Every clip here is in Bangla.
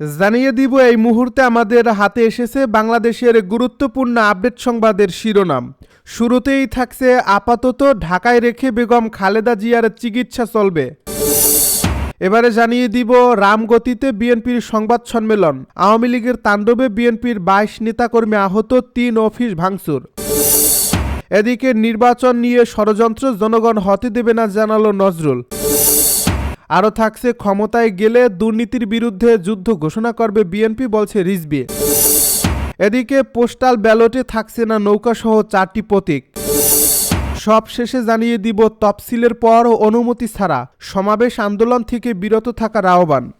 জানিয়ে দিব এই মুহূর্তে আমাদের হাতে এসেছে বাংলাদেশের গুরুত্বপূর্ণ আপডেট সংবাদের শিরোনাম। শুরুতেই থাকছে আপাতত ঢাকায় রেখে বেগম খালেদা জিয়ার চিকিৎসা চলবে। এবারে জানিয়ে দিব রামগতিতে বিএনপির সংবাদ সম্মেলন। আওয়ামী লীগের তাণ্ডবে বিএনপির বাইশ নেতাকর্মী আহত, তিন অফিস ভাঙচুর। এদিকে নির্বাচন নিয়ে ষড়যন্ত্র, জনগণ হতে দেবে না, জানালো নজরুল। আরও থাকছে, ক্ষমতায় গেলে দুর্নীতির বিরুদ্ধে যুদ্ধ ঘোষণা করবে বিএনপি, বলছে রিজবি। এদিকে পোস্টাল ব্যালটে থাকছে না নৌকাসহ চারটি প্রতীক। সব শেষে জানিয়ে দিব, তফসিলের পর অনুমতি ছাড়া সমাবেশ আন্দোলন থেকে বিরত থাকার আহ্বান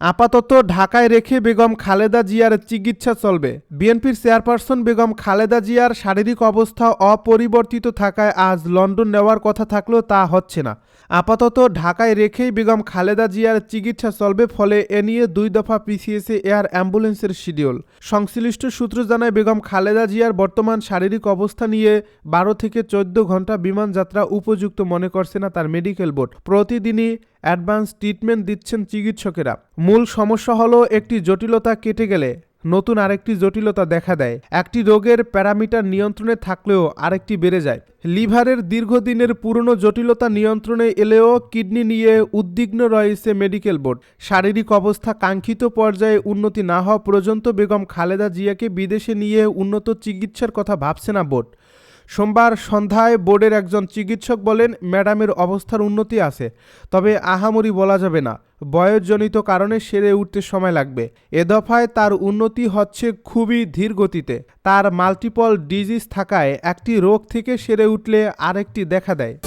আপাতত ঢাকায় রেখে বেগম খালেদা জিয়ার চিকিৎসা চলবে। বিএনপির চেয়ারপারসন বেগম খালেদা জিয়ার শারীরিক অবস্থা অপরিবর্তিত থাকায় আজ লন্ডন নেওয়ার কথা থাকলেও তা হচ্ছে না। আপাতত ঢাকায় রেখেই বেগম খালেদা জিয়ার চিকিৎসা চলবে, ফলে এ নিয়ে দুই দফা পিছিয়েছে এয়ার অ্যাম্বুলেন্সের শিডিউল। সংশ্লিষ্ট সূত্র জানায়, বেগম খালেদা জিয়ার বর্তমান শারীরিক অবস্থা নিয়ে বারো থেকে চোদ্দ ঘণ্টা বিমান যাত্রা উপযুক্ত মনে করছে না তার মেডিকেল বোর্ড। প্রতিদিনই অ্যাডভান্স ট্রিটমেন্ট দিচ্ছেন চিকিৎসকেরা। মূল সমস্যা হলো একটি জটিলতা কেটে গেলে নতুন আরেকটি জটিলতা দেখা দেয়। একটি রোগের প্যারামিটার নিয়ন্ত্রণে থাকলেও আরেকটি বেড়ে যায়। লিভারের দীর্ঘদিনের পুরনো জটিলতা নিয়ন্ত্রণে এলেও কিডনি নিয়ে উদ্বিগ্ন রয়েছে মেডিকেল বোর্ড। শারীরিক অবস্থা কাঙ্ক্ষিত পর্যায়ে উন্নতি না হওয়া পর্যন্ত বেগম খালেদা জিয়াকে বিদেশে নিয়ে উন্নত চিকিৎসার কথা ভাবছে না বোর্ড। সোমবার সন্ধ্যায় বোর্ডের একজন চিকিৎসক বলেন, ম্যাডামের অবস্থার উন্নতি আছে, তবে আহামরি বলা যাবে না। বয়সজনিত কারণে সেরে উঠতে সময় লাগবে। এ দফায় তার উন্নতি হচ্ছে খুবই ধীর গতিতে। তার মাল্টিপল ডিজিজ থাকায় একটি রোগ থেকে সেরে উঠলে আরেকটি দেখা দেয়।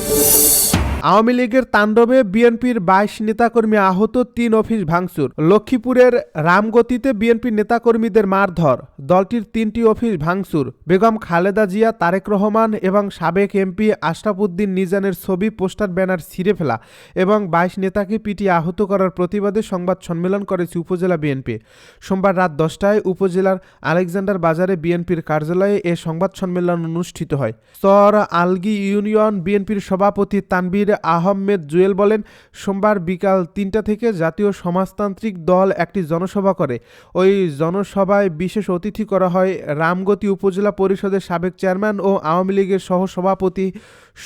আওয়ামী লীগের তাণ্ডবে বিএনপির বাইশ নেতাকর্মী আহত, তিন অফিস ভাঙচুর। লক্ষ্মীপুরের রামগতিতে বিএনপি নেতাকর্মীদের মারধর। দলটির তিনটি অফিস ভাঙচুর। বেগম খালেদা জিয়া, তারেক রহমান এবং সাবেক এমপি আশরাফুদ্দিন নিজানের ছবি, পোস্টার, ব্যানার ছিঁড়ে ফেলা এবং বাইশ নেতাকে পিটিয়ে আহত করার প্রতিবাদে সংবাদ সম্মেলন করেছে উপজেলা বিএনপি। সোমবার রাত দশটায় উপজেলার আলেকজান্ডার বাজারে বিএনপির কার্যালয়ে এ সংবাদ সম্মেলন অনুষ্ঠিত হয়। সর আলগি ইউনিয়ন বিএনপির সভাপতি তানবির আহমেদ জুয়েল বলেন, সোমবার বিকাল তিনটা থেকে জাতীয় সমাজতান্ত্রিক দল একটি জনসভা করে। ওই জনসভায় বিশেষ অতিথি করা হয় রামগতি উপজেলা পরিষদের সাবেক চেয়ারম্যান ও আওয়ামী লীগের সহসভাপতি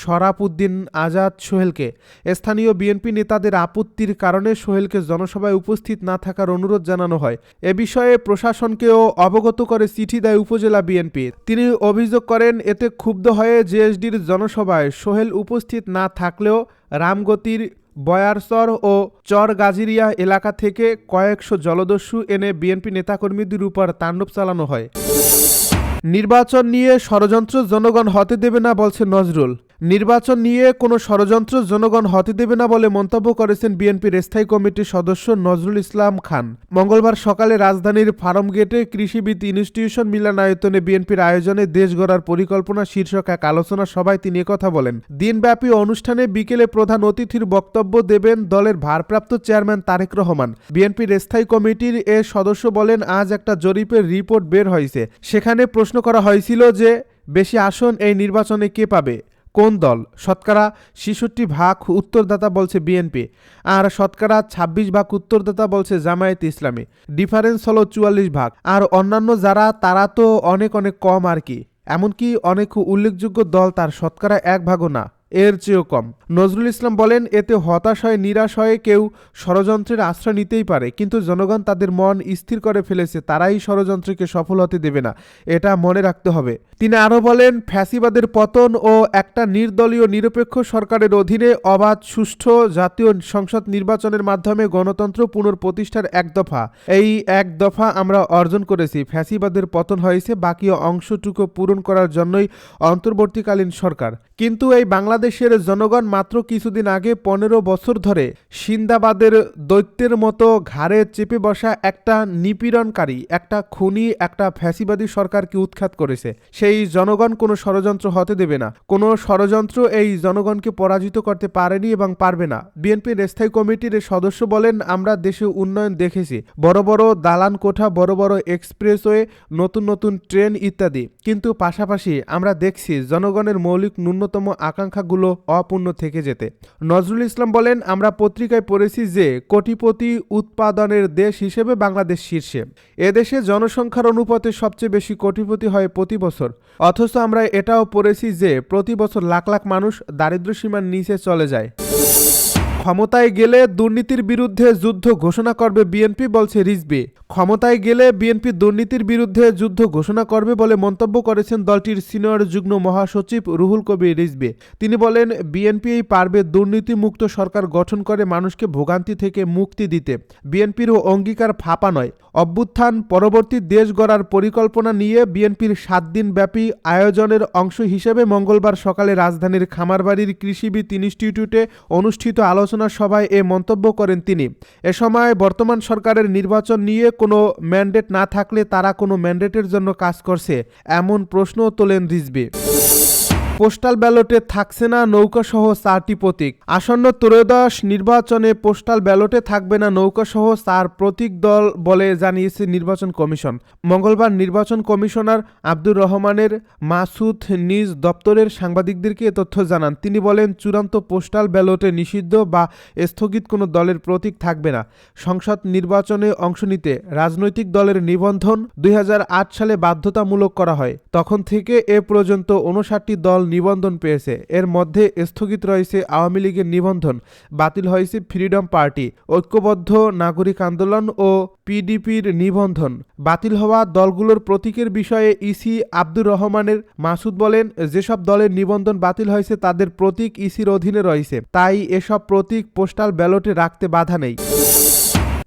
শরাফুদ্দিন আজাদ সোহেলকে। স্থানীয় বিএনপি নেতাদের আপত্তির কারণে সোহেলকে জনসভায় উপস্থিত না থাকার অনুরোধ জানানো হয়। এ বিষয়ে প্রশাসনকেও অবগত করে চিঠি দেয় উপজেলা বিএনপি। তিনি অভিযোগ করেন, এতে ক্ষুব্ধ হয়ে জেএসডির জনসভায় সোহেল উপস্থিত না থাকলেও রামগতির বয়ারসর ও চরগাজিরিয়া এলাকা থেকে কয়েকশো জলদস্যু এনে বিএনপি নেতাকর্মীদের উপর তাণ্ডব চালানো হয়। নির্বাচন নিয়ে ষড়যন্ত্র জনগণ হতে দেবে না বলছে নজরুল। নির্বাচন নিয়ে কোনো ষড়যন্ত্র জনগণ হতে দেবে না বলে মন্তব্য করেছেন বিএনপির স্থায়ী কমিটির সদস্য নজরুল ইসলাম খান। মঙ্গলবার সকালে রাজধানীর ফার্ম গেটে কৃষিবিদ ইনস্টিটিউশন মিলনায়তনে বিএনপির আয়োজনে দেশ গড়ার পরিকল্পনা শীর্ষক এক আলোচনা সভায় তিনি কথা বলেন। দিনব্যাপী অনুষ্ঠানে বিকেলে প্রধান অতিথির বক্তব্য দেবেন দলের ভারপ্রাপ্ত চেয়ারম্যান তারেক রহমান। বিএনপির স্থায়ী কমিটির এ সদস্য বলেন, আজ একটা জরিপের রিপোর্ট বের হয়েছে। সেখানে প্রশ্ন করা হয়েছিল যে, বেশি আসন এই নির্বাচনে কে পাবে? কোন দল? শতকরা ছেষট্টি ভাগ উত্তরদাতা বলছে বিএনপি আর শতকরা ২৬ ভাগ উত্তরদাতা বলছে জামায়াত ইসলামী। ডিফারেন্স হলো চুয়াল্লিশ ভাগ। আর অন্যান্য যারা, তারা তো অনেক অনেক কম আর কি। এমনকি অনেক উল্লেখযোগ্য দল তার শতকরা এক ভাগও না। এর চেয়েও কম। নজরুল ইসলাম বলেন, এতে হতাশ হয়ে, নিরাশ হয়ে, কেউ ষড়যন্ত্রের আশ্রয় নিতেই পারে। কিন্তু জনগণ তাদের মন স্থির করে ফেলেছে, তারাই ষড়যন্ত্রকে সফল হতে দেবে না, এটা মনে রাখতে হবে। তিনি আরও বলেন, ফ্যাসিবাদের পতন ও একটা নির্দলীয় নিরপেক্ষ সরকারের অধীনে অবাধ, সুষ্ঠু জাতীয় সংসদ নির্বাচনের মাধ্যমে গণতন্ত্র পুনঃপ্রতিষ্ঠার এক দফা। এই এক দফা আমরা অর্জন করেছি। ফ্যাসিবাদের পতন হয়েছে, বাকি অংশটুকু পূরণ করার জন্যই অন্তর্বর্তীকালীন সরকার। কিন্তু এই বাংলাদেশের জনগণ মাত্র কিছুদিন আগে পনেরো বছর ধরে সিন্দাবাদের দৈত্যের মতো ঘাড়ে চেপে বসা একটা নিপীড়নকারী, একটা খুনি, একটা ফ্যাসিবাদী সরকারকে উৎখাত করেছে। সেই জনগণ কোনো ষড়যন্ত্র হতে দেবে না। কোনো ষড়যন্ত্র এই জনগণকে পরাজিত করতে পারেনি এবং পারবে না। বিএনপির স্থায়ী কমিটির সদস্য বলেন, আমরা দেশে উন্নয়ন দেখেছি। বড় বড় দালান কোঠা, বড় বড় এক্সপ্রেসওয়ে, নতুন নতুন ট্রেন ইত্যাদি। কিন্তু পাশাপাশি আমরা দেখছি জনগণের মৌলিক ন্যূনতম আকাঙ্ক্ষাগুলো অপূর্ণ থেকে যেতে। নজরুল ইসলাম বলেন, আমরা পত্রিকায় পড়েছি যে, কোটিপতি উৎপাদনের দেশ হিসেবে বাংলাদেশ শীর্ষে। এদেশে জনসংখ্যার অনুপাতে সবচেয়ে বেশি কোটিপতি হয় প্রতি বছর। অথচ আমরা এটাও পড়েছি যে, প্রতি বছর লাখ লাখ মানুষ দারিদ্র্যসীমার নিচে চলে যায়। ক্ষমতায় গেলে দুর্নীতির বিরুদ্ধে যুদ্ধ ঘোষণা করবে বিএনপি, বলছে রিজবি। ক্ষমতায় গেলে বিএনপি দুর্নীতির বিরুদ্ধে যুদ্ধ ঘোষণা করবে বলে মন্তব্য করেছেন দলটির সিনিয়র যুগ্ম মহাসচিব রুহুল কবির রিজবি। তিনি বলেন বিএনপি পারবে দুর্নীতিমুক্ত সরকার গঠন করে মানুষকে ভোগান্তি থেকে মুক্তি দিতে। বিএনপিরও অঙ্গীকার ফাঁপা নয়। অভ্যুত্থান, পরবর্তী দেশ গড়ার পরিকল্পনা নিয়ে বিএনপির সাত দিন ব্যাপী আয়োজনের অংশ হিসেবে মঙ্গলবার সকালে রাজধানীর খামারবাড়ির কৃষিবিদ ইনস্টিটিউটে অনুষ্ঠিত আলোচনা সভায় এ মন্তব্য করেন তিনি। এ সময় বর্তমান সরকারের নির্বাচন নিয়ে কোনো ম্যান্ডেট না থাকলে তারা কোনো ম্যান্ডেটের জন্য কাজ করছে, এমন প্রশ্নও তোলেন রিজবি পোস্টাল ব্যালটে থাকছে না নৌকাসহ চারটি প্রতীক। আসন্ন ত্রয়োদশ নির্বাচনে পোস্টাল ব্যালটে থাকবে না নৌকাসহ চার প্রতীক দল বলে জানিয়েছে নির্বাচন কমিশন। মঙ্গলবার নির্বাচন কমিশনার আব্দুর রহমানের মাসুদ নিজ দপ্তরের সাংবাদিকদেরকে এ তথ্য জানান। তিনি বলেন, চূড়ান্ত পোস্টাল ব্যালটে নিষিদ্ধ বা স্থগিত কোনো দলের প্রতীক থাকবে না। সংসদ নির্বাচনে অংশ নিতে রাজনৈতিক দলের নিবন্ধন দুই হাজার আট সালে বাধ্যতামূলক করা হয়। তখন থেকে এ পর্যন্ত উনষাটটি দল নিবন্ধন পেয়েছে। এর মধ্যে স্থগিত রয়েছে আওয়ামী লীগের নিবন্ধন, বাতিল হয়েছে ফ্রিডম পার্টি, ঐক্যবদ্ধ নাগরিক আন্দোলন ও পিডিপির নিবন্ধন। বাতিল হওয়া দলগুলোর প্রতীকের বিষয়ে ইসি আব্দুর রহমানের মাসুদ বলেন, যেসব দলের নিবন্ধন বাতিল হয়েছে তাদের প্রতীক ইসির অধীনে রয়েছে। তাই এসব প্রতীক পোস্টাল ব্যালটে রাখতে বাধা নেই।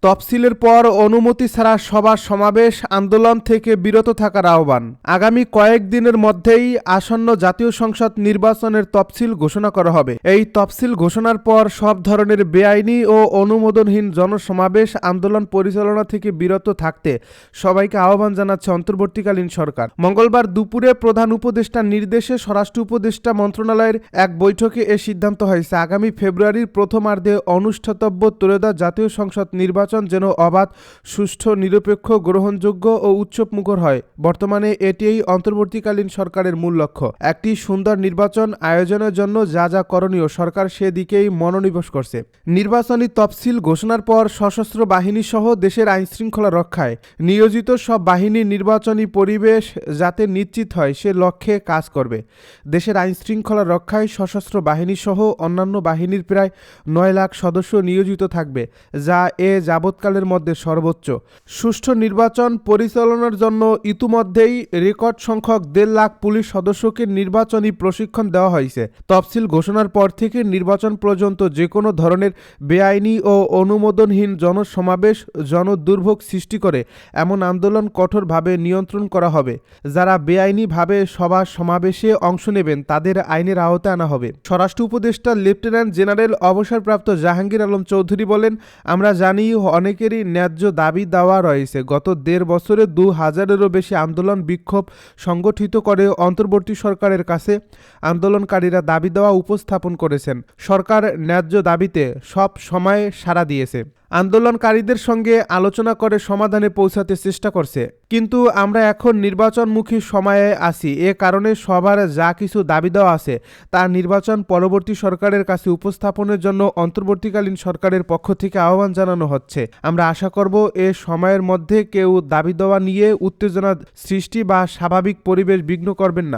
তফসিলের পর অনুমতি ছাড়া সভা সমাবেশ, আন্দোলন থেকে বিরত থাকার আহ্বান। আগামী কয়েকদিনের মধ্যেই আসন্ন জাতীয় সংসদ নির্বাচনের তফসিল ঘোষণা করা হবে। এই তফসিল ঘোষণার পর সব ধরনের বেআইনি ও অনুমোদনহীন জনসমাবেশ, আন্দোলন পরিচালনা থেকে বিরত থাকতে সবাইকে আহ্বান জানাচ্ছে অন্তর্বর্তীকালীন সরকার। মঙ্গলবার দুপুরে প্রধান উপদেষ্টার নির্দেশে স্বরাষ্ট্র উপদেষ্টা মন্ত্রণালয়ের এক বৈঠকে এ সিদ্ধান্ত হয়েছে। আগামী ফেব্রুয়ারির প্রথমার্ধে অনুষ্ঠিতব্য ত্রয়োদশ জাতীয় সংসদ নির্বাচন যেন অবাধ, সুষ্ঠু, নিরপেক্ষ, গ্রহণযোগ্য ও উৎসবমুখর হয়। বর্তমানে এটিই অন্তর্বর্তীকালীন সরকারের মূল লক্ষ্য। একটি সুন্দর নির্বাচন আয়োজনের জন্য যা যা করণীয়, সরকার সেদিকেই মনোনিবেশ করছে। নির্বাচনী তফসিল ঘোষণার পর সশস্ত্র বাহিনী সহ দেশের আইনশৃঙ্খলা রক্ষায় নিয়োজিত সব বাহিনী নির্বাচনী পরিবেশ যাতে নিশ্চিত হয়, সে লক্ষ্যে কাজ করবে। দেশের আইনশৃঙ্খলা রক্ষায় সশস্ত্র বাহিনী সহ অন্যান্য বাহিনীর প্রায় নয় লাখ সদস্য নিয়োজিত থাকবে, যা এ যাবৎকালের মধ্যে সর্বোচ্চ। সুষ্ঠু নির্বাচন পরিচালনার জন্য ইতিমধ্যেই রেকর্ড সংখ্যক দেড় লাখ পুলিশ সদস্যকে নির্বাচনী প্রশিক্ষণ দেওয়া হয়েছে। তফসিল ঘোষণার পর থেকে নির্বাচন পর্যন্ত যে কোনো ধরনের বেআইনি ও অনুমোদনহীন জনসমাবেশ, জনদুর্ভোগ সৃষ্টি করে এমন আন্দোলন কঠোরভাবে নিয়ন্ত্রণ করা হবে। যারা বেআইনিভাবে সভা সমাবেশে অংশ নেবেন, তাদের আইনের আওতায় আনা হবে। স্বরাষ্ট্র উপদেষ্টা লেফটেন্যান্ট জেনারেল অবসরপ্রাপ্ত জাহাঙ্গীর আলম চৌধুরী বলেন, আমরা জানি অনেকেরই ন্যায্য দাবি দেওয়া রয়েছে। গত দেড় বছরে দু হাজারেরও বেশি আন্দোলন বিক্ষোভ সংগঠিত করে অন্তর্বর্তী সরকারের কাছে আন্দোলনকারীরা দাবি দেওয়া উপস্থাপন করেছেন। সরকার ন্যায্য দাবিতে সব সময় সাড়া দিয়েছে। আন্দোলনকারীদের সঙ্গে আলোচনা করে সমাধানে পৌঁছাতে চেষ্টা করছে। কিন্তু আমরা এখন নির্বাচনমুখী সময়ে আছি। এ কারণে সবার যা কিছু দাবি দেওয়া আছে তা নির্বাচন পরবর্তী সরকারের কাছে উপস্থাপনের জন্য অন্তর্বর্তীকালীন সরকারের পক্ষ থেকে আহ্বান জানানো হচ্ছে। আমরা আশা করব এ সময়ের মধ্যে কেউ দাবি দেওয়া নিয়ে উত্তেজনা সৃষ্টি বা স্বাভাবিক পরিবেশ বিঘ্ন করবেন না।